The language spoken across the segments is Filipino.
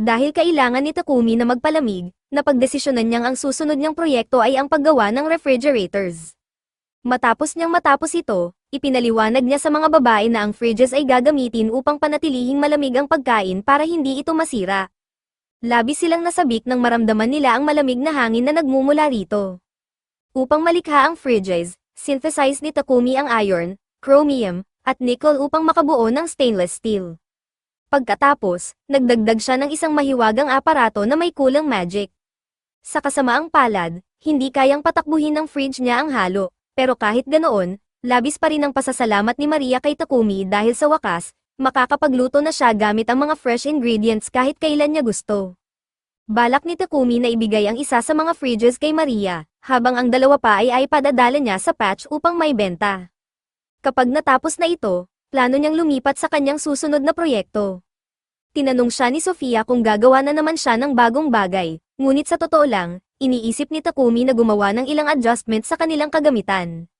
Dahil kailangan ni Takumi na magpalamig, napagdesisyonan niyang ang susunod niyang proyekto ay ang paggawa ng refrigerators. Matapos niyang matapos ito, ipinaliwanag niya sa mga babae na ang fridges ay gagamitin upang panatilihing malamig ang pagkain para hindi ito masira. Labis silang nasabik nang maramdaman nila ang malamig na hangin na nagmumula rito. Upang malikha ang fridges, synthesize ni Takumi ang iron, chromium, at nickel upang makabuo ng stainless steel. Pagkatapos, nagdagdag siya ng isang mahiwagang aparato na may kulang magic. Sa kasamaang palad, hindi kayang patakbuhin ng fridge niya ang halo, pero kahit ganoon, labis pa rin ang pasasalamat ni Maria kay Takumi dahil sa wakas, makakapagluto na siya gamit ang mga fresh ingredients kahit kailan niya gusto. Balak ni Takumi na ibigay ang isa sa mga fridges kay Maria, habang ang dalawa pa ay ay padadala niya sa patch upang may benta. Kapag natapos na ito, plano niyang lumipat sa kanyang susunod na proyekto. Tinanong siya ni Sofia kung gagawa na naman siya ng bagong bagay, ngunit sa totoo lang, iniisip ni Takumi na gumawa ng ilang adjustment sa kanilang kagamitan.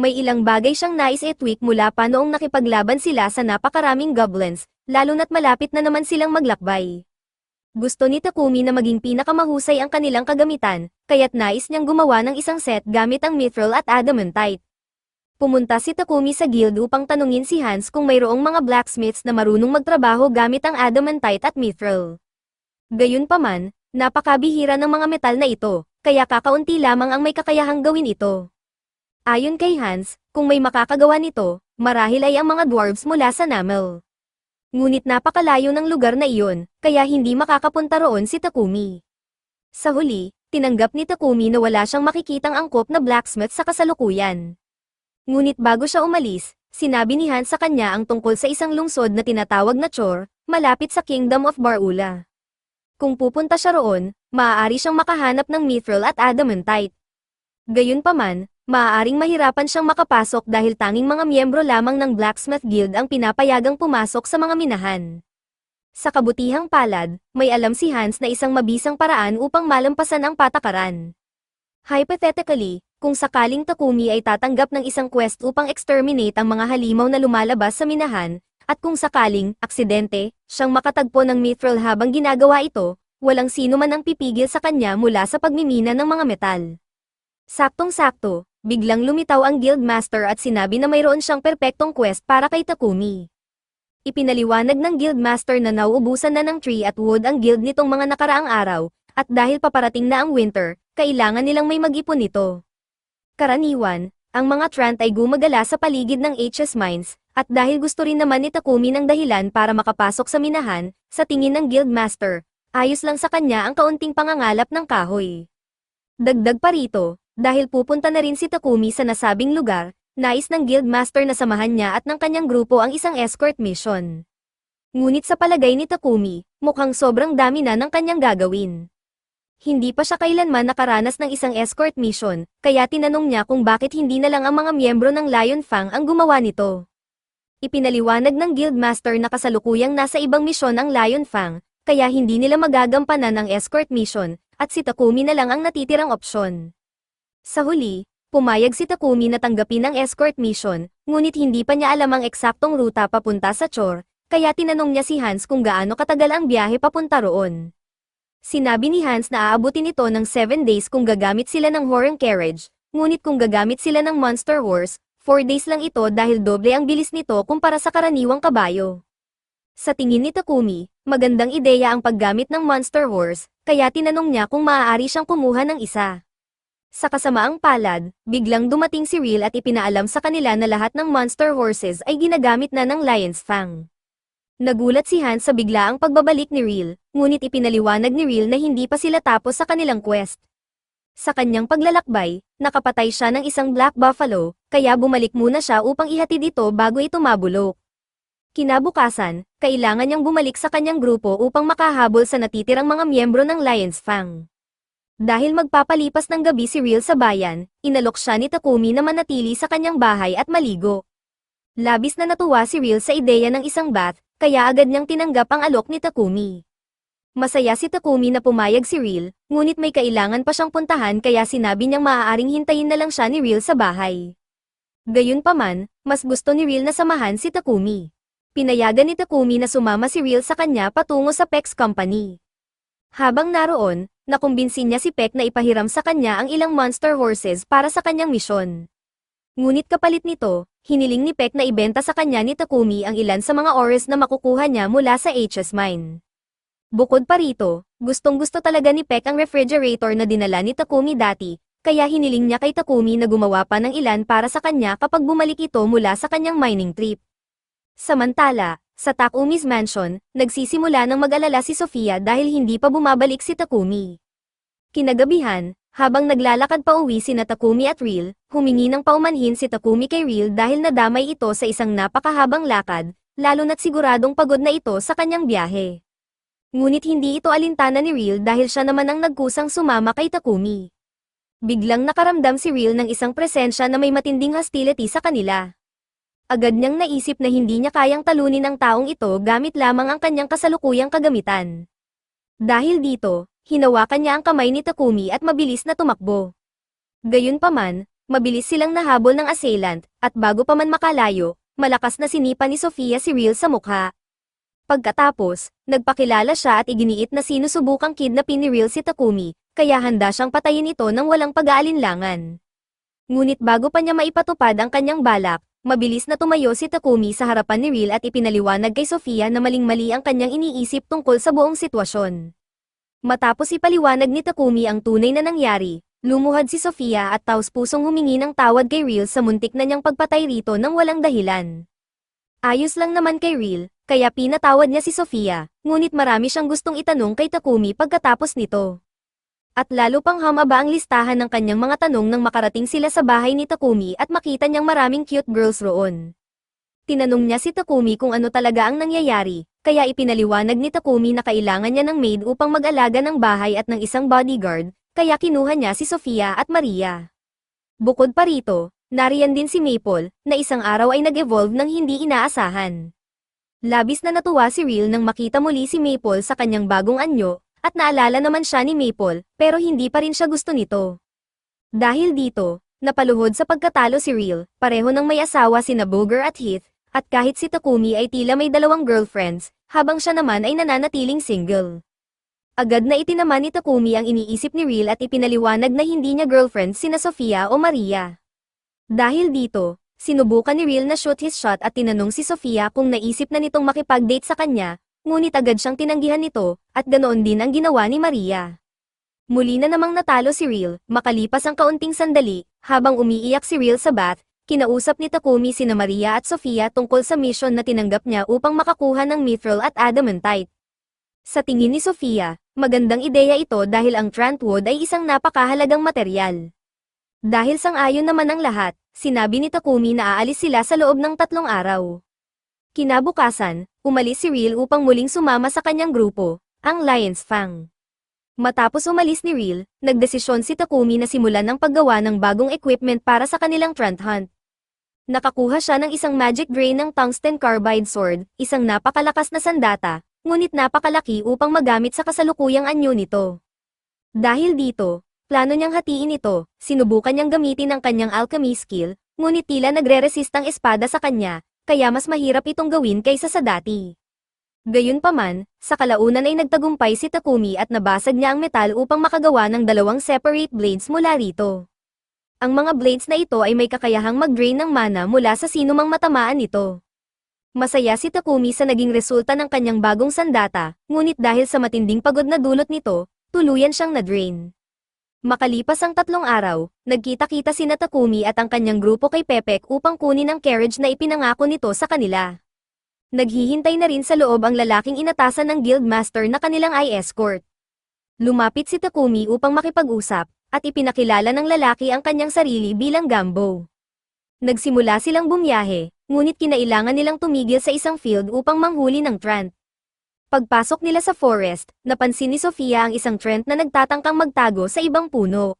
May ilang bagay siyang nais i-tweak mula pa noong nakipaglaban sila sa napakaraming goblins, lalo na't malapit na naman silang maglakbay. Gusto ni Takumi na maging pinakamahusay ang kanilang kagamitan, kaya't nais niyang gumawa ng isang set gamit ang mithril at adamantite. Pumunta si Takumi sa guild upang tanungin si Hans kung mayroong mga blacksmiths na marunong magtrabaho gamit ang adamantite at mithril. Gayunpaman, napakabihira ng mga metal na ito, kaya kakaunti lamang ang may kakayahang gawin ito. Ayon kay Hans, kung may makakagawa nito, marahil ay ang mga dwarves mula sa Namel. Ngunit napakalayo ng lugar na iyon, kaya hindi makakapunta roon si Takumi. Sa huli, tinanggap ni Takumi na wala siyang makikitang angkop na blacksmith sa kasalukuyan. Ngunit bago siya umalis, sinabi ni Hans sa kanya ang tungkol sa isang lungsod na tinatawag na Chor, malapit sa Kingdom of Barula. Kung pupunta siya roon, maaari siyang makahanap ng mithril at adamantite. Gayunpaman, maaaring mahirapan siyang makapasok dahil tanging mga miyembro lamang ng Blacksmith Guild ang pinapayagang pumasok sa mga minahan. Sa kabutihang palad, may alam si Hans na isang mabisang paraan upang malampasan ang patakaran. Hypothetically, kung sakaling Takumi ay tatanggap ng isang quest upang exterminate ang mga halimaw na lumalabas sa minahan, at kung sakaling, aksidente, siyang makatagpo ng mithril habang ginagawa ito, walang sino man ang pipigil sa kanya mula sa pagmimina ng mga metal. Saktong-sakto, biglang lumitaw ang guildmaster at sinabi na mayroon siyang perpektong quest para kay Takumi. Ipinaliwanag ng guildmaster na nauubusan na ng tree at wood ang guild nitong mga nakaraang araw, at dahil paparating na ang winter, kailangan nilang may mag-ipon nito. Karaniwan, ang mga Trant ay gumagala sa paligid ng HS Mines, at dahil gusto rin naman ni Takumi ng dahilan para makapasok sa minahan, sa tingin ng guildmaster, ayos lang sa kanya ang kaunting pangangalap ng kahoy. Dagdag pa rito, dahil pupunta na rin si Takumi sa nasabing lugar, nais ng guildmaster na samahan niya at ng kanyang grupo ang isang escort mission. Ngunit sa palagay ni Takumi, mukhang sobrang dami na ng kanyang gagawin. Hindi pa siya kailanman nakaranas ng isang escort mission, kaya tinanong niya kung bakit hindi na lang ang mga miyembro ng Lion Fang ang gumawa nito. Ipinaliwanag ng guildmaster na kasalukuyang nasa ibang misyon ang Lion Fang, kaya hindi nila magagampanan ang escort mission, at si Takumi na lang ang natitirang opsyon. Sa huli, pumayag si Takumi na tanggapin ang escort mission, ngunit hindi pa niya alam ang eksaktong ruta papunta sa Chor, kaya tinanong niya si Hans kung gaano katagal ang biyahe papunta roon. Sinabi ni Hans na aabutin ito ng 7 days kung gagamit sila ng Horn Carriage, ngunit kung gagamit sila ng Monster Horse, 4 days lang ito dahil doble ang bilis nito kumpara sa karaniwang kabayo. Sa tingin ni Takumi, magandang ideya ang paggamit ng Monster Horse, kaya tinanong niya kung maaari siyang kumuha ng isa. Sa kasamaang palad, biglang dumating si Real at ipinaalam sa kanila na lahat ng Monster Horses ay ginagamit na ng Lion's Fang. Nagulat si Hans sa biglaang pagbabalik ni Real, ngunit ipinaliwanag ni Real na hindi pa sila tapos sa kanilang quest. Sa kanyang paglalakbay, nakapatay siya ng isang black buffalo, kaya bumalik muna siya upang ihatid ito bago ito mabulok. Kinabukasan, kailangan niyang bumalik sa kanyang grupo upang makahabol sa natitirang mga miyembro ng Lion's Fang. Dahil magpapalipas ng gabi si Real sa bayan, inalok siya ni Takumi na manatili sa kanyang bahay at maligo. Labis na natuwa si Real sa ideya ng isang bath, kaya agad niyang tinanggap ang alok ni Takumi. Masaya si Takumi na pumayag si Real, ngunit may kailangan pa siyang puntahan kaya sinabi niyang maaaring hintayin na lang siya ni Real sa bahay. Gayunpaman, mas gusto ni Real na samahan si Takumi. Pinayagan ni Takumi na sumama si Real sa kanya patungo sa Pex Company. Habang naroon, nakumbinsin niya si Peck na ipahiram sa kanya ang ilang monster horses para sa kanyang misyon. Ngunit kapalit nito, hiniling ni Peck na ibenta sa kanya ni Takumi ang ilan sa mga ores na makukuha niya mula sa HS Mine. Bukod pa rito, gustong-gusto talaga ni Peck ang refrigerator na dinala ni Takumi dati, kaya hiniling niya kay Takumi na gumawa pa ng ilan para sa kanya kapag bumalik ito mula sa kanyang mining trip. Samantala, sa Takumi's mansion, nagsisimula ng mag-alala si Sofia dahil hindi pa bumabalik si Takumi. Kinagabihan, habang naglalakad pa uwi si Takumi at Real, humingi ng paumanhin si Takumi kay Real dahil nadamay ito sa isang napakahabang lakad, lalo na't siguradong pagod na ito sa kanyang biyahe. Ngunit hindi ito alintana ni Real dahil siya naman ang nagkusang sumama kay Takumi. Biglang nakaramdam si Real ng isang presensya na may matinding hostility sa kanila. Agad niyang naisip na hindi niya kayang talunin ang taong ito gamit lamang ang kanyang kasalukuyang kagamitan. Dahil dito, hinawakan niya ang kamay ni Takumi at mabilis na tumakbo. Gayunpaman, mabilis silang nahabol ng assailant, at bago pa man makalayo, malakas na sinipa ni Sofia si Real sa mukha. Pagkatapos, nagpakilala siya at iginiit na sinusubukang kidnapin ni Real si Takumi, kaya handa siyang patayin ito ng walang pag-aalinlangan. Ngunit bago pa niya maipatupad ang kanyang balak, mabilis na tumayo si Takumi sa harapan ni Real at ipinaliwanag kay Sofia na maling-mali ang kanyang iniisip tungkol sa buong sitwasyon. Matapos ipaliwanag ni Takumi ang tunay na nangyari, lumuhad si Sofia at taus-pusong humingi ng tawad kay Real sa muntik na niyang pagpatay rito ng walang dahilan. Ayos lang naman kay Real, kaya pinatawad niya si Sofia, ngunit marami siyang gustong itanong kay Takumi pagkatapos nito. At lalo pang hamaba ang listahan ng kanyang mga tanong nang makarating sila sa bahay ni Takumi at makita niyang maraming cute girls roon. Tinanong niya si Takumi kung ano talaga ang nangyayari, kaya ipinaliwanag ni Takumi na kailangan niya ng maid upang mag-alaga ng bahay at ng isang bodyguard, kaya kinuha niya si Sofia at Maria. Bukod pa rito, nariyan din si Maple, na isang araw ay nag-evolve ng hindi inaasahan. Labis na natuwa si Real nang makita muli si Maple sa kanyang bagong anyo, at naalala naman siya ni Maple, pero hindi pa rin siya gusto nito. Dahil dito, napaluhod sa pagkatalo si Real, pareho ng may asawa si Booger at Heath, at kahit si Takumi ay tila may dalawang girlfriends, habang siya naman ay nananatiling single. Agad na itinaman ni Takumi ang iniisip ni Real at ipinaliwanag na hindi niya girlfriend sina Sofia o Maria. Dahil dito, sinubukan ni Real na shoot his shot at tinanong si Sofia kung naisip na nitong makipag-date sa kanya, ngunit agad siyang tinanggihan nito, at ganoon din ang ginawa ni Maria. Muli na namang natalo si Real, makalipas ang kaunting sandali, habang umiiyak si Real sa bath, kinausap ni Takumi sina Maria at Sofia tungkol sa mission na tinanggap niya upang makakuha ng mithril at adamantite. Sa tingin ni Sofia, magandang ideya ito dahil ang Trantwood ay isang napakahalagang materyal. Dahil sang-ayon naman ang lahat, sinabi ni Takumi na aalis sila sa loob ng tatlong araw. Kinabukasan, umalis si Real upang muling sumama sa kanyang grupo, ang Lions Fang. Matapos umalis ni Real, nagdesisyon si Takumi na simulan ng paggawa ng bagong equipment para sa kanilang Trant Hunt. Nakakuha siya ng isang magic drain ng tungsten carbide sword, isang napakalakas na sandata, ngunit napakalaki upang magamit sa kasalukuyang anyo nito. Dahil dito, plano niyang hatiin ito, sinubukan niyang gamitin ang kanyang alchemy skill, ngunit tila nagre-resist ang espada sa kanya, kaya mas mahirap itong gawin kaysa sa dati. Gayunpaman, sa kalaunan ay nagtagumpay si Takumi at nabasag niya ang metal upang makagawa ng dalawang separate blades mula rito. Ang mga blades na ito ay may kakayahang mag-drain ng mana mula sa sinumang matamaan nito. Masaya si Takumi sa naging resulta ng kanyang bagong sandata, ngunit dahil sa matinding pagod na dulot nito, tuluyan siyang na-drain. Makalipas ang tatlong araw, nagkita-kita si Takumi at ang kanyang grupo kay Pepek upang kunin ang carriage na ipinangako nito sa kanila. Naghihintay na rin sa loob ang lalaking inatasan ng guildmaster na kanilang i-escort. Lumapit si Takumi upang makipag-usap, at ipinakilala ng lalaki ang kanyang sarili bilang Gambo. Nagsimula silang bumiyahe, ngunit kinailangan nilang tumigil sa isang field upang manghuli ng Trant. Pagpasok nila sa forest, napansin ni Sofia ang isang Trent na nagtatangkang magtago sa ibang puno.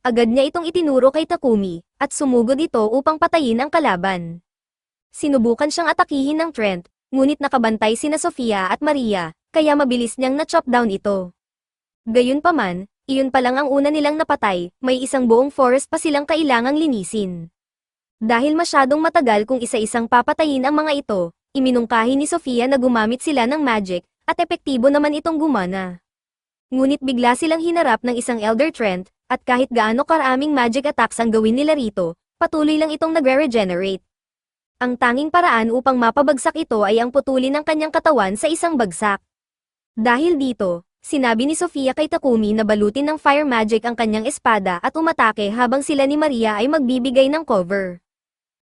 Agad niya itong itinuro kay Takumi, at sumugod ito upang patayin ang kalaban. Sinubukan siyang atakihin ng Trent, ngunit nakabantay sina Sofia at Maria, kaya mabilis niyang na-chop down ito. Gayunpaman, iyon pa lang ang una nilang napatay, may isang buong forest pa silang kailangang linisin. Dahil masyadong matagal kung isa-isang papatayin ang mga ito, iminungkahi ni Sofia na gumamit sila ng magic, at epektibo naman itong gumana. Ngunit bigla silang hinarap ng isang Elder Trent, at kahit gaano karaming magic attacks ang gawin nila rito, patuloy lang itong nagre-regenerate. Ang tanging paraan upang mapabagsak ito ay ang putulin ng kanyang katawan sa isang bagsak. Dahil dito, sinabi ni Sofia kay Takumi na balutin ng fire magic ang kanyang espada at umatake habang sila ni Maria ay magbibigay ng cover.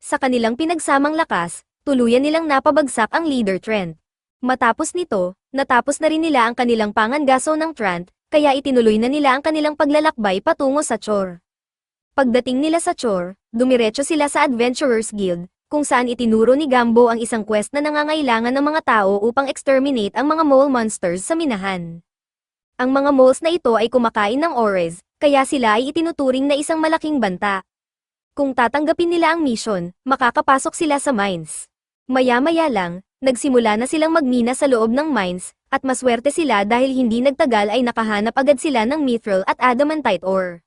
Sa kanilang pinagsamang lakas, tuluyan nilang napabagsak ang leader Trent. Matapos nito, natapos na rin nila ang kanilang pangangaso ng Trent, kaya itinuloy na nila ang kanilang paglalakbay patungo sa Chor. Pagdating nila sa Chor, dumiretso sila sa Adventurers Guild, kung saan itinuro ni Gambo ang isang quest na nangangailangan ng mga tao upang exterminate ang mga mole monsters sa minahan. Ang mga moles na ito ay kumakain ng ores, kaya sila ay itinuturing na isang malaking banta. Kung tatanggapin nila ang mission, makakapasok sila sa mines. Maya-maya lang, nagsimula na silang magmina sa loob ng mines, at maswerte sila dahil hindi nagtagal ay nakahanap agad sila ng mithril at adamantite ore.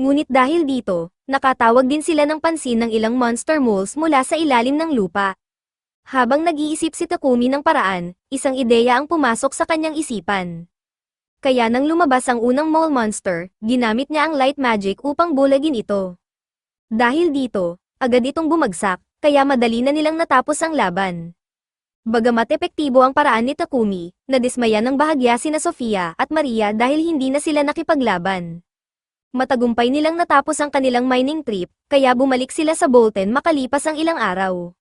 Ngunit dahil dito, nakatawag din sila ng pansin ng ilang monster moles mula sa ilalim ng lupa. Habang nag-iisip si Takumi ng paraan, isang ideya ang pumasok sa kanyang isipan. Kaya nang lumabas ang unang mole monster, ginamit niya ang light magic upang bulagin ito. Dahil dito, agad itong bumagsak, kaya madali na nilang natapos ang laban. Bagamat epektibo ang paraan ni Takumi, nadismaya ng bahagya sina Sofia at Maria dahil hindi na sila nakipaglaban. Matagumpay nilang natapos ang kanilang mining trip, kaya bumalik sila sa Bolton makalipas ang ilang araw.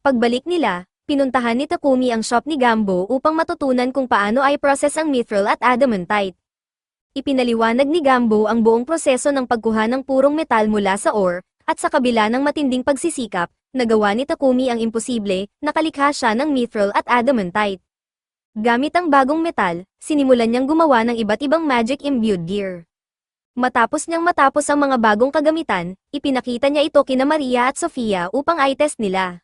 Pagbalik nila, pinuntahan ni Takumi ang shop ni Gambo upang matutunan kung paano ay process ang mithril at adamantite. Ipinaliwanag ni Gambo ang buong proseso ng pagkuha ng purong metal mula sa ore, at sa kabila ng matinding pagsisikap, nagawa ni Takumi ang imposible, nakalikha siya ng mithril at adamantite. Gamit ang bagong metal, sinimulan niyang gumawa ng iba't ibang magic-imbued gear. Matapos niyang matapos ang mga bagong kagamitan, ipinakita niya ito kina Maria at Sofia upang i-test nila.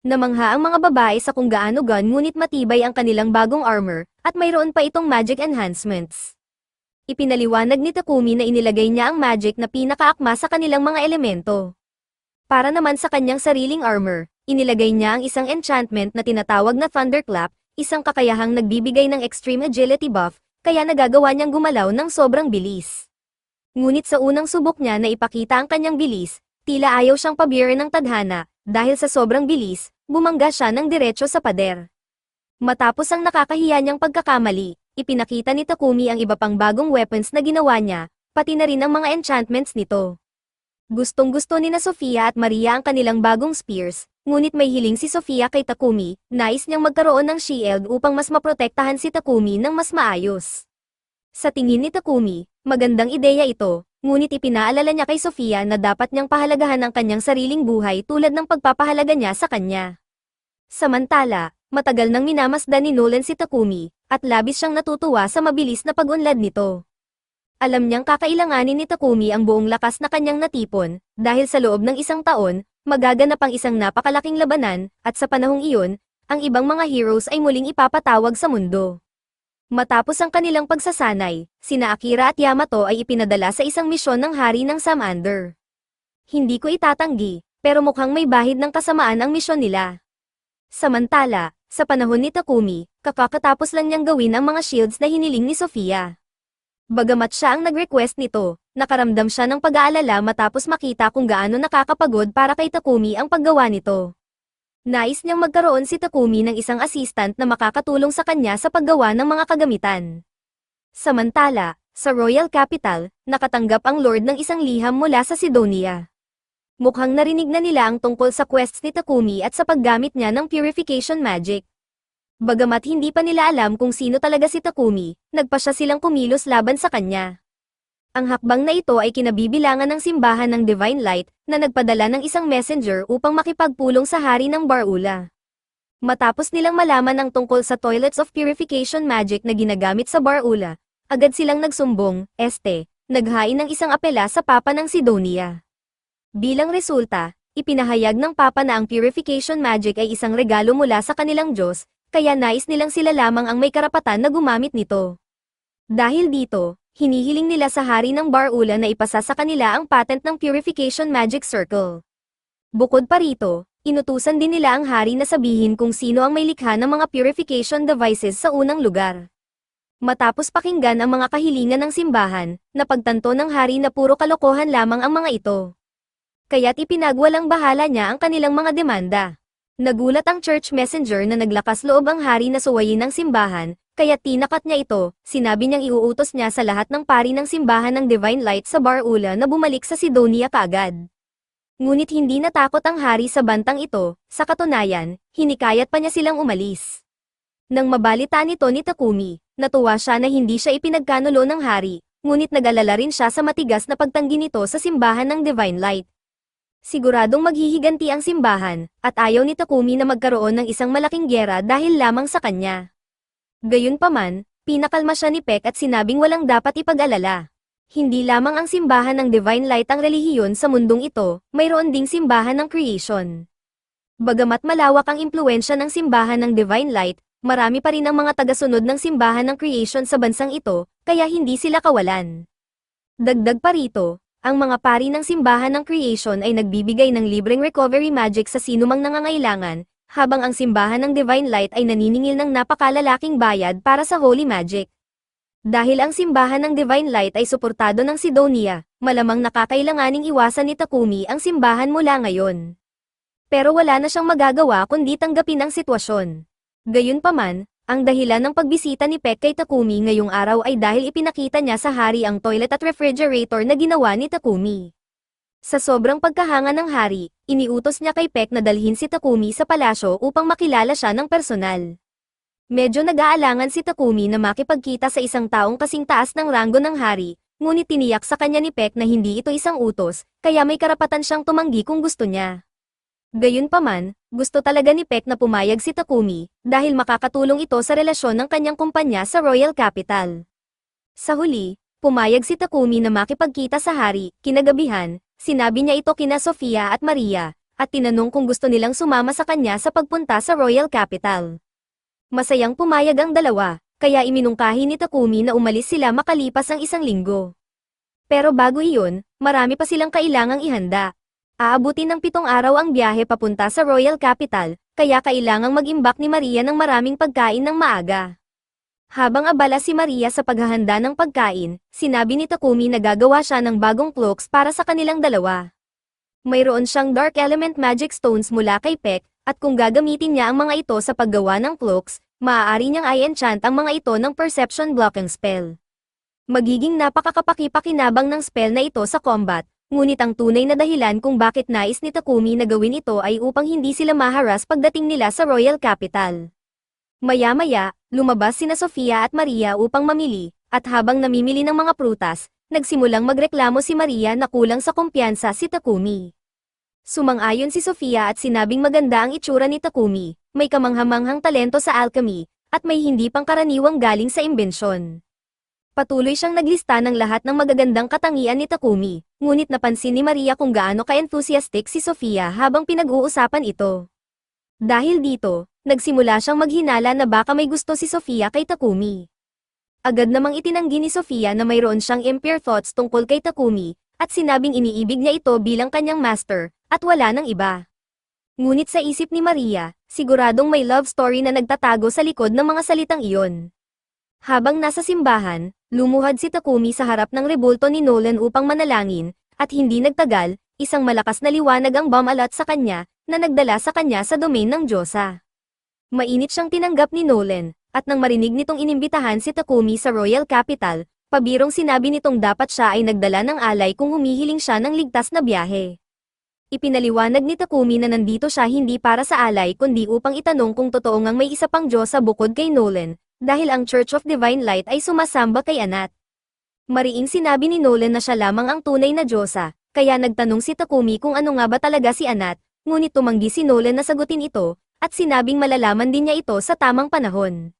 Namangha ang mga babae sa kung gaano gun ngunit matibay ang kanilang bagong armor, at mayroon pa itong magic enhancements. Ipinaliwanag ni Takumi na inilagay niya ang magic na pinakaakma sa kanilang mga elemento. Para naman sa kanyang sariling armor, inilagay niya ang isang enchantment na tinatawag na Thunderclap, isang kakayahang nagbibigay ng extreme agility buff, kaya nagagawa niyang gumalaw ng sobrang bilis. Ngunit sa unang subok niya na ipakita ang kanyang bilis, tila ayaw siyang pabirin ng tadhana, dahil sa sobrang bilis, bumangga siya ng diretso sa pader. Matapos ang nakakahiya niyang pagkakamali, ipinakita ni Takumi ang iba pang bagong weapons na ginawa niya, pati na rin ang mga enchantments nito. Gustong gusto ni na Sofia at Maria ang kanilang bagong spears, ngunit may hiling si Sofia kay Takumi, nais niyang magkaroon ng shield upang mas maprotektahan si Takumi ng mas maayos. Sa tingin ni Takumi, magandang ideya ito, ngunit ipinaalala niya kay Sofia na dapat niyang pahalagahan ang kanyang sariling buhay tulad ng pagpapahalaga niya sa kanya. Samantala, matagal nang minamasdan ni Nolan si Takumi, at labis siyang natutuwa sa mabilis na pag-unlad nito. Alam niyang kakailanganin ni Takumi ang buong lakas na kanyang natipon, dahil sa loob ng isang taon, magaganap ang isang napakalaking labanan, at sa panahong iyon, ang ibang mga heroes ay muling ipapatawag sa mundo. Matapos ang kanilang pagsasanay, sina Akira at Yamato ay ipinadala sa isang misyon ng hari ng Samander. Hindi ko itatanggi, pero mukhang may bahid ng kasamaan ang misyon nila. Samantala, sa panahon ni Takumi, kakakatapos lang niyang gawin ang mga shields na hiniling ni Sofia. Bagamat siya ang nag-request nito, nakaramdam siya ng pag-aalala matapos makita kung gaano nakakapagod para kay Takumi ang paggawa nito. Nais niyang magkaroon si Takumi ng isang assistant na makakatulong sa kanya sa paggawa ng mga kagamitan. Samantala, sa Royal Capital, nakatanggap ang Lord ng isang liham mula sa Sidonia. Mukhang narinig na nila ang tungkol sa quests ni Takumi at sa paggamit niya ng purification magic. Bagamat hindi pa nila alam kung sino talaga si Takumi, nagpa siya silang kumilos laban sa kanya. Ang hakbang na ito ay kinabibilangan ng simbahan ng Divine Light, na nagpadala ng isang messenger upang makipagpulong sa hari ng Barula. Matapos nilang malaman ang tungkol sa Toilets of Purification Magic na ginagamit sa Barula, agad silang nagsumbong, este, naghain ng isang apela sa Papa ng Sidonia. Bilang resulta, ipinahayag ng Papa na ang Purification Magic ay isang regalo mula sa kanilang Diyos, kaya nais nilang sila lamang ang may karapatan na gumamit nito. Dahil dito, hinihiling nila sa hari ng Barula na ipasa sa kanila ang patent ng Purification Magic Circle. Bukod pa rito, Inutusan din nila ang hari na sabihin kung sino ang may likha ng mga purification devices sa unang lugar. Matapos pakinggan ang mga kahilingan ng simbahan, napagtanto ng hari na puro kalokohan lamang ang mga ito. Kaya't ipinagwalang bahala niya ang kanilang mga demanda. Nagulat ang church messenger na naglakas loob ang hari na suwayin ng simbahan, kaya tinakat niya ito, sinabi niyang iuutos niya sa lahat ng pari ng simbahan ng Divine Light sa Bar Ula na bumalik sa Sidonia kaagad. Ngunit hindi natakot ang hari sa bantang ito, sa katunayan, hinikayat pa niya silang umalis. Nang mabalita nito ni Takumi, natuwa siya na hindi siya ipinagkanulo ng hari, ngunit nag-alala rin siya sa matigas na pagtanggi nito sa simbahan ng Divine Light. Siguradong maghihiganti ang simbahan, at ayaw ni Takumi na magkaroon ng isang malaking gyera dahil lamang sa kanya. Gayunpaman, pinakalma siya ni Peck at sinabing walang dapat ipag-alala. Hindi lamang ang simbahan ng Divine Light ang relihiyon sa mundong ito, mayroon ding simbahan ng creation. Bagamat malawak ang impluensya ng simbahan ng Divine Light, marami pa rin ang mga tagasunod ng simbahan ng creation sa bansang ito, kaya hindi sila kawalan. Dagdag pa rito, ang mga pari ng simbahan ng creation ay nagbibigay ng libreng recovery magic sa sinumang nangangailangan, habang ang simbahan ng Divine Light ay naniningil ng napakalalaking bayad para sa holy magic. Dahil ang simbahan ng Divine Light ay suportado ng Sidonia, malamang nakakailanganing iwasan ni Takumi ang simbahan mula ngayon. Pero wala na siyang magagawa kundi tanggapin ang sitwasyon. Gayunpaman, ang dahilan ng pagbisita ni Peck kay Takumi ngayong araw ay dahil ipinakita niya sa hari ang toilet at refrigerator na ginawa ni Takumi. Sa sobrang pagkahanga ng hari, iniutos niya kay Peck na dalhin si Takumi sa palasyo upang makilala siya ng personal. Medyo nag-aalangan si Takumi na makipagkita sa isang taong kasing taas ng ranggo ng hari, ngunit tiniyak sa kanya ni Peck na hindi ito isang utos, kaya may karapatan siyang tumanggi kung gusto niya. Gayunpaman, gusto talaga ni Peck na pumayag si Takumi, dahil makakatulong ito sa relasyon ng kanyang kumpanya sa Royal Capital. Sa huli, pumayag si Takumi na makipagkita sa hari, kinagabihan, sinabi niya ito kina Sofia at Maria, at tinanong kung gusto nilang sumama sa kanya sa pagpunta sa Royal Capital. Masayang pumayag ang dalawa, kaya iminungkahi ni Takumi na umalis sila makalipas ang isang linggo. Pero bago iyon, marami pa silang kailangang ihanda. Aabutin ng pitong araw ang biyahe papunta sa Royal Capital, kaya kailangang mag-imbak ni Maria ng maraming pagkain ng maaga. Habang abala si Maria sa paghahanda ng pagkain, sinabi ni Takumi na gagawa siya ng bagong cloaks para sa kanilang dalawa. Mayroon siyang Dark Element Magic Stones mula kay Peck, at kung gagamitin niya ang mga ito sa paggawa ng cloaks, maaari niyang i-enchant ang mga ito ng Perception Blocking Spell. Magiging napakakapakipakinabang ng spell na ito sa combat, Ngunit ang tunay na dahilan kung bakit nais ni Takumi na gawin ito ay upang hindi sila maharas pagdating nila sa Royal Capital. Maya-maya, lumabas sina Sofia at Maria upang mamili, at habang namimili ng mga prutas, nagsimulang magreklamo si Maria na kulang sa kumpiyansa si Takumi. Sumang-ayon si Sofia at sinabing maganda ang itsura ni Takumi, may kamanghamanghang talento sa alchemy, at may hindi pangkaraniwang galing sa imbensyon. Patuloy siyang naglista ng lahat ng magagandang katangian ni Takumi, ngunit napansin ni Maria kung gaano ka-enthusiastic si Sofia habang pinag-uusapan ito. Dahil dito, nagsimula siyang maghinala na baka may gusto si Sofia kay Takumi. Agad namang itinanggi ni Sofia na mayroon siyang impure thoughts tungkol kay Takumi, at sinabing iniibig niya ito bilang kanyang master, at wala nang iba. Ngunit sa isip ni Maria, siguradong may love story na nagtatago sa likod ng mga salitang iyon. Habang nasa simbahan, lumuhad si Takumi sa harap ng rebulto ni Nolan upang manalangin, at hindi nagtagal, isang malakas na liwanag ang bumalat sa kanya, na nagdala sa kanya sa domain ng Diyosa. Mainit siyang tinanggap ni Nolan, at nang marinig nitong inimbitahan si Takumi sa Royal Capital, pabirong sinabi nitong dapat siya ay nagdala ng alay kung humihiling siya ng ligtas na biyahe. Ipinaliwanag ni Takumi na nandito siya hindi para sa alay kundi upang itanong kung totoo ngang may isa pang Diyosa bukod kay Nolan, dahil ang Church of Divine Light ay sumasamba kay Anat. Mariing sinabi ni Nolan na siya lamang ang tunay na Diyosa, kaya nagtanong si Takumi kung ano nga ba talaga si Anat, ngunit tumanggi si Nolan na sagutin ito, at sinabing malalaman din niya ito sa tamang panahon.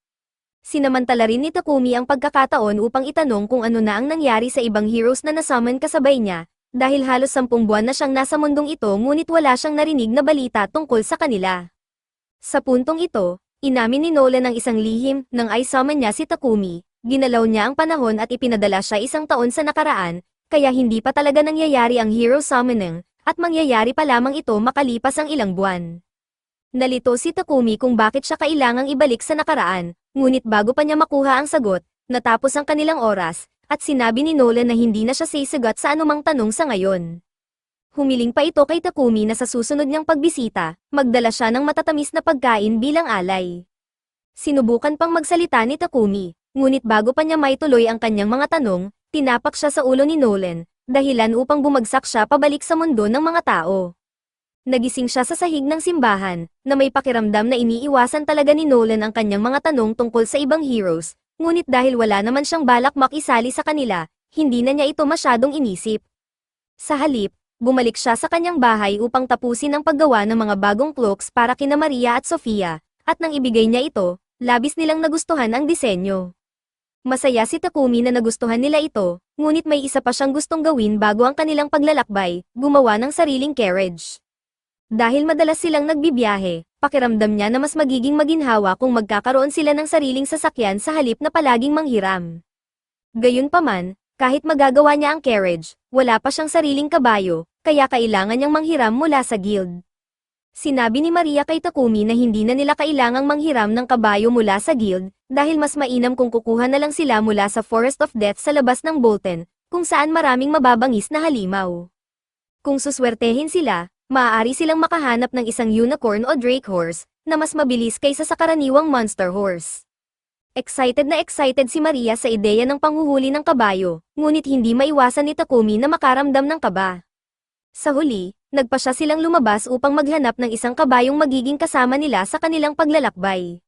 Sinamantala rin ni Takumi ang pagkakataon upang itanong kung ano na ang nangyari sa ibang heroes na nasummon kasabay niya, dahil halos sampung buwan na siyang nasa mundong ito ngunit wala siyang narinig na balita tungkol sa kanila. Sa puntong ito, Inamin ni Nolan ang isang lihim, nang ay summon niya si Takumi, ginalaw niya ang panahon at ipinadala siya isang taon sa nakaraan, kaya hindi pa talaga nangyayari ang hero summoning, at mangyayari pa lamang ito makalipas ang ilang buwan. Nalito si Takumi kung bakit siya kailangang ibalik sa nakaraan, ngunit bago pa niya makuha ang sagot, natapos ang kanilang oras, at sinabi ni Nolan na hindi na siya sisagot sa anumang tanong sa ngayon. Humiling pa ito kay Takumi na sa susunod niyang pagbisita, magdala siya ng matatamis na pagkain bilang alay. Sinubukan pang magsalita ni Takumi, ngunit bago pa niya maituloy ang kanyang mga tanong, tinapak siya sa ulo ni Nolan, dahilan upang bumagsak siya pabalik sa mundo ng mga tao. Nagising siya sa sahig ng simbahan, na may pakiramdam na iniiwasan talaga ni Nolan ang kanyang mga tanong tungkol sa ibang heroes, ngunit dahil wala naman siyang balak makisali sa kanila, hindi na niya ito masyadong inisip. Sa halip, bumalik siya sa kanyang bahay upang tapusin ang paggawa ng mga bagong cloaks para kina Maria at Sofia, at nang ibigay niya ito, labis nilang nagustuhan ang disenyo. Masaya si Takumi na nagustuhan nila ito, ngunit may isa pa siyang gustong gawin bago ang kanilang paglalakbay, gumawa ng sariling carriage. Dahil madalas silang nagbibiyahe, pakiramdam niya na mas magiging maginhawa kung magkakaroon sila ng sariling sasakyan sa halip na palaging manghiram. Gayunpaman, kahit magagawa niya ang carriage, wala pa siyang sariling kabayo, kaya kailangan niyang manghiram mula sa guild. Sinabi ni Maria kay Takumi na hindi na nila kailangang manghiram ng kabayo mula sa guild, dahil mas mainam kung kukuha na lang sila mula sa Forest of Death sa labas ng Bolton, kung saan maraming mababangis na halimaw. Kung suswertehin sila, maaari silang makahanap ng isang unicorn o drake horse, na mas mabilis kaysa sa karaniwang monster horse. Excited na excited si Maria sa ideya ng panghuhuli ng kabayo, ngunit hindi maiwasan ni Takumi na makaramdam ng kaba. Sa huli, nagpa siya silang lumabas upang maghanap ng isang kabayong magiging kasama nila sa kanilang paglalakbay.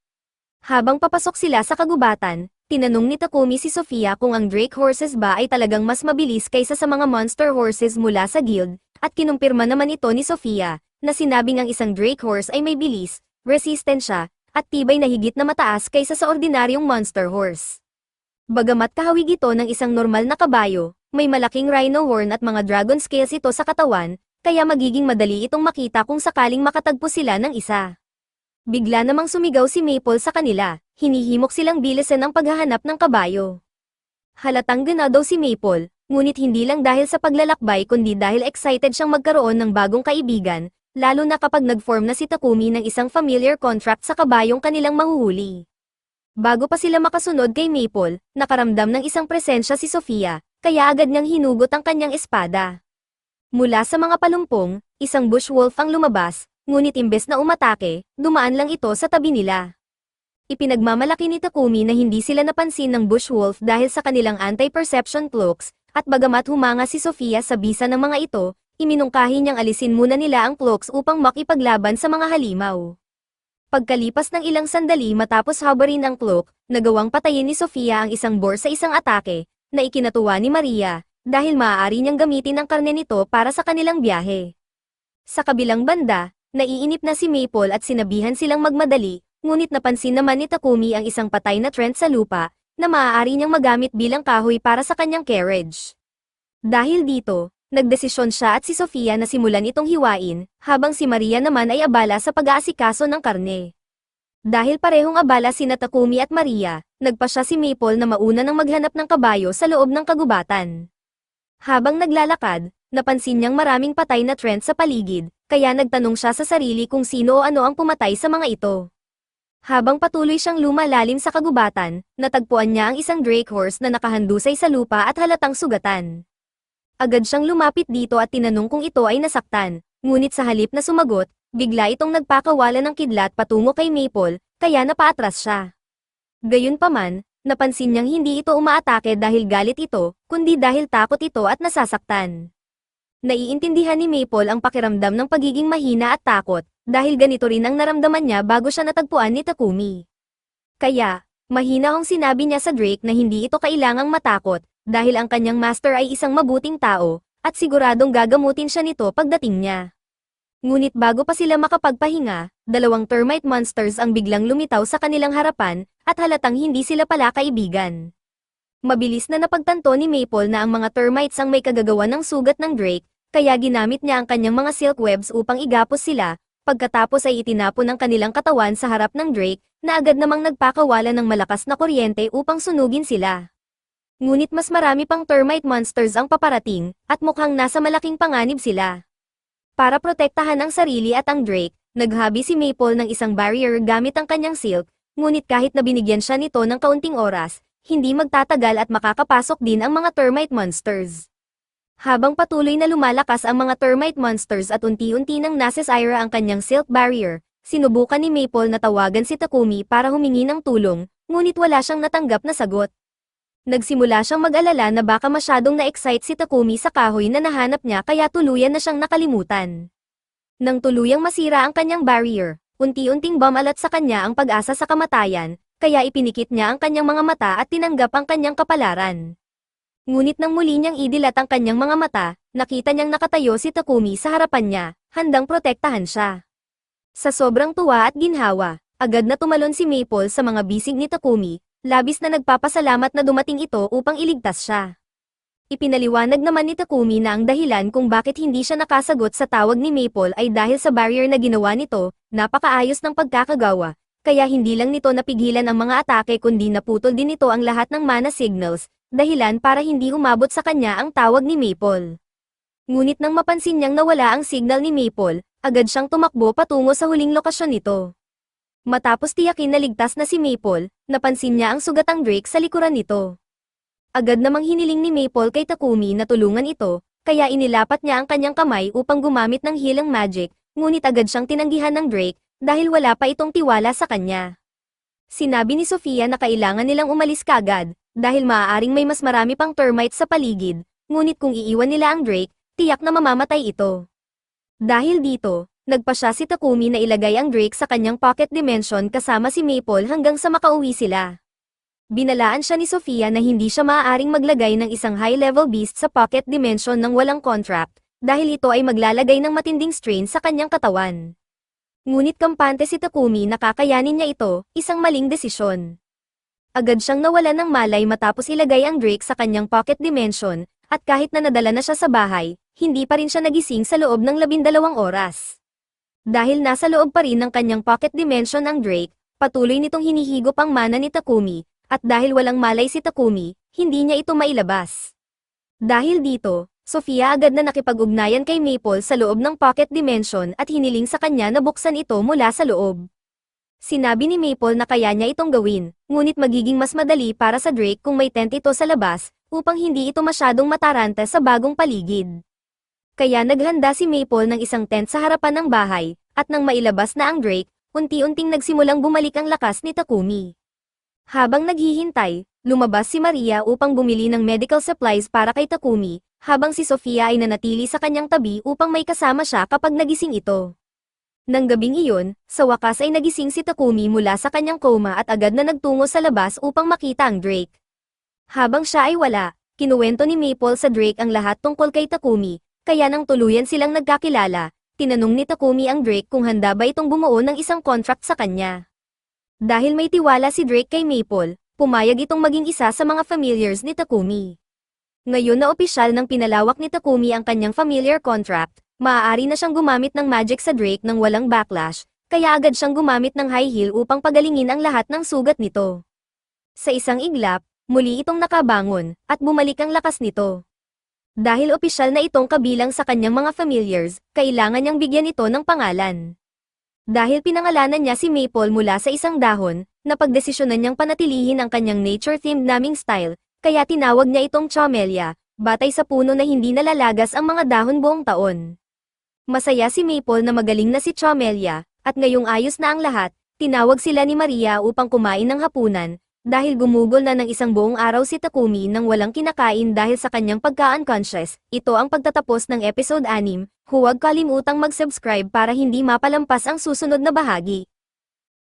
Habang papasok sila sa kagubatan, tinanong ni Takumi si Sofia kung ang Drake horses ba ay talagang mas mabilis kaysa sa mga monster horses mula sa guild, at kinumpirma naman ito ni Sofia, na sinabing ang isang Drake horse ay may bilis, resistant siya, at tibay na higit na mataas kaysa sa ordinaryong monster horse. Bagamat kahawig ito ng isang normal na kabayo, may malaking rhino horn at mga dragon scales ito sa katawan, kaya magiging madali itong makita kung sakaling makatagpo sila ng isa. Bigla namang sumigaw si Maple sa kanila, hinihimok silang bilisan ang paghahanap ng kabayo. Halatang ganado si Maple, ngunit hindi lang dahil sa paglalakbay kundi dahil excited siyang magkaroon ng bagong kaibigan, lalo na kapag nag-form na si Takumi ng isang familiar contract sa kabayong kanilang mahuhuli. Bago pa sila makasunod kay Maple, nakaramdam ng isang presensya si Sofia, kaya agad niyang hinugot ang kanyang espada. Mula sa mga palumpong, isang bushwolf ang lumabas, ngunit imbes na umatake, dumaan lang ito sa tabi nila. Ipinagmamalaki ni Takumi na hindi sila napansin ng bushwolf dahil sa kanilang anti-perception cloaks, at bagamat humanga si Sofia sa bisa ng mga ito, iminungkahi niyang alisin muna nila ang cloaks upang makipaglaban sa mga halimaw. Pagkalipas ng ilang sandali matapos habarin ang cloak, nagawang patayin ni Sofia ang isang boar sa isang atake, na ikinatuwa ni Maria, dahil maaari niyang gamitin ang karne nito para sa kanilang biyahe. Sa kabilang banda, naiinip na si Maple at sinabihan silang magmadali, ngunit napansin naman ni Takumi ang isang patay na Trent sa lupa, na maaari niyang magamit bilang kahoy para sa kanyang carriage. Dahil dito, nagdesisyon siya at si Sofia na simulan itong hiwain, habang si Maria naman ay abala sa pag-aasikaso ng karne. Dahil parehong abala sina Takumi at Maria, nagpa siya si Maple na mauna ng maghanap ng kabayo sa loob ng kagubatan. Habang naglalakad, napansin niyang maraming patay na Trent sa paligid, kaya nagtanong siya sa sarili kung sino o ano ang pumatay sa mga ito. Habang patuloy siyang lumalalim sa kagubatan, natagpuan niya ang isang drake horse na nakahandusay sa lupa at halatang sugatan. Agad siyang lumapit dito at tinanong kung ito ay nasaktan, ngunit sa halip na sumagot, bigla itong nagpakawala ng kidlat patungo kay Maple, kaya napaatras siya. Gayunpaman, napansin niyang hindi ito umaatake dahil galit ito, kundi dahil takot ito at nasasaktan. Naiintindihan ni Maple ang pakiramdam ng pagiging mahina at takot, dahil ganito rin ang naramdaman niya bago siya natagpuan ni Takumi. Kaya, mahina hong sinabi niya sa Drake na hindi ito kailangang matakot, dahil ang kanyang master ay isang mabuting tao, at siguradong gagamutin siya nito pagdating niya. Ngunit bago pa sila makapagpahinga, dalawang termite monsters ang biglang lumitaw sa kanilang harapan, at halatang hindi sila pala kaibigan. Mabilis na napagtanto ni Maple na ang mga termites ang may kagagawa ng sugat ng Drake, kaya ginamit niya ang kanyang mga silk webs upang igapos sila, pagkatapos ay itinapon ang kanilang katawan sa harap ng Drake, na agad namang nagpakawala ng malakas na kuryente upang sunugin sila. Ngunit mas marami pang termite monsters ang paparating, at mukhang nasa malaking panganib sila. Para protektahan ang sarili at ang Drake, naghabi si Maple ng isang barrier gamit ang kanyang silk, ngunit kahit na binigyan siya nito ng kaunting oras, hindi magtatagal at makakapasok din ang mga termite monsters. Habang patuloy na lumalakas ang mga termite monsters at unti-unti nang nasesira ang kanyang silk barrier, sinubukan ni Maple na tawagan si Takumi para humingi ng tulong, ngunit wala siyang natanggap na sagot. Nagsimula siyang mag-alala na baka masyadong na-excite si Takumi sa kahoy na nahanap niya kaya tuluyan na siyang nakalimutan. Nang tuluyang masira ang kanyang barrier, unti-unting bumalat sa kanya ang pag-asa sa kamatayan, kaya ipinikit niya ang kanyang mga mata at tinanggap ang kanyang kapalaran. Ngunit nang muli niyang idilat ang kanyang mga mata, nakita niyang nakatayo si Takumi sa harapan niya, handang protektahan siya. Sa sobrang tuwa at ginhawa, agad na tumalon si Maple sa mga bisig ni Takumi, labis na nagpapasalamat na dumating ito upang iligtas siya. Ipinaliwanag naman ni Takumi na ang dahilan kung bakit hindi siya nakasagot sa tawag ni Maple ay dahil sa barrier na ginawa nito, napakaayos ng pagkakagawa, kaya hindi lang nito napigilan ang mga atake kundi naputol din nito ang lahat ng mana signals, dahilan para hindi umabot sa kanya ang tawag ni Maple. Ngunit nang mapansin niyang nawala ang signal ni Maple, agad siyang tumakbo patungo sa huling lokasyon nito. Matapos tiyakin na ligtas na si Maple, napansin niya ang sugatang Drake sa likuran nito. Agad namang hiniling ni Maple kay Takumi na tulungan ito, kaya inilapat niya ang kanyang kamay upang gumamit ng healing magic, ngunit agad siyang tinanggihan ng Drake, dahil wala pa itong tiwala sa kanya. Sinabi ni Sofia na kailangan nilang umalis kagad, dahil maaaring may mas marami pang termites sa paligid, ngunit kung iiwan nila ang Drake, tiyak na mamamatay ito. Dahil dito, nagpa siya si Takumi na ilagay ang Drake sa kanyang pocket dimension kasama si Maple hanggang sa makauwi sila. Binalaan siya ni Sofia na hindi siya maaaring maglagay ng isang high-level beast sa pocket dimension ng walang contract, dahil ito ay maglalagay ng matinding strain sa kanyang katawan. Ngunit kampante si Takumi na kakayanin niya ito, isang maling desisyon. Agad siyang nawalan ng malay matapos ilagay ang Drake sa kanyang pocket dimension, at kahit na nadala na siya sa bahay, hindi pa rin siya nagising sa loob ng labindalawang oras. Dahil nasa loob pa rin ng kanyang pocket dimension ang Drake, patuloy nitong hinihigop ang mana ni Takumi, at dahil walang malay si Takumi, hindi niya ito mailabas. Dahil dito, Sofia agad na nakipag-ugnayan kay Maple sa loob ng pocket dimension at hiniling sa kanya na buksan ito mula sa loob. Sinabi ni Maple na kaya niya itong gawin, ngunit magiging mas madali para sa Drake kung may tent ito sa labas, upang hindi ito masyadong mataranta sa bagong paligid. Kaya naghanda si Maple ng isang tent sa harapan ng bahay, at nang mailabas na ang Drake, unti-unting nagsimulang bumalik ang lakas ni Takumi. Habang naghihintay, lumabas si Maria upang bumili ng medical supplies para kay Takumi, habang si Sofia ay nanatili sa kanyang tabi upang may kasama siya kapag nagising ito. Nang gabing iyon, sa wakas ay nagising si Takumi mula sa kanyang coma at agad na nagtungo sa labas upang makita ang Drake. Habang siya ay wala, kinuwento ni Maple sa Drake ang lahat tungkol kay Takumi, kaya nang tuluyan silang nagkakilala, tinanong ni Takumi ang Drake kung handa ba itong bumuo ng isang contract sa kanya. Dahil may tiwala si Drake kay Maple, pumayag itong maging isa sa mga familiars ni Takumi. Ngayon na opisyal ng pinalawak ni Takumi ang kanyang familiar contract, maaari na siyang gumamit ng magic sa Drake nang walang backlash, kaya agad siyang gumamit ng high heel upang pagalingin ang lahat ng sugat nito. Sa isang iglap, muli itong nakabangon, at bumalik ang lakas nito. Dahil opisyal na itong kabilang sa kanyang mga familiars, kailangan niyang bigyan ito ng pangalan. Dahil pinangalanan niya si Maple mula sa isang dahon, napagdesisyonan niyang panatilihin ang kanyang nature-themed naming style, kaya tinawag niya itong Chomelia, batay sa puno na hindi nalalagas ang mga dahon buong taon. Masaya si Maple na magaling na si Chomelia, at ngayong ayos na ang lahat, tinawag sila ni Maria upang kumain ng hapunan, dahil gumugol na ng isang buong araw si Takumi nang walang kinakain dahil sa kanyang pagka-unconscious, ito ang pagtatapos ng episode 6, huwag kalimutang mag-subscribe para hindi mapalampas ang susunod na bahagi.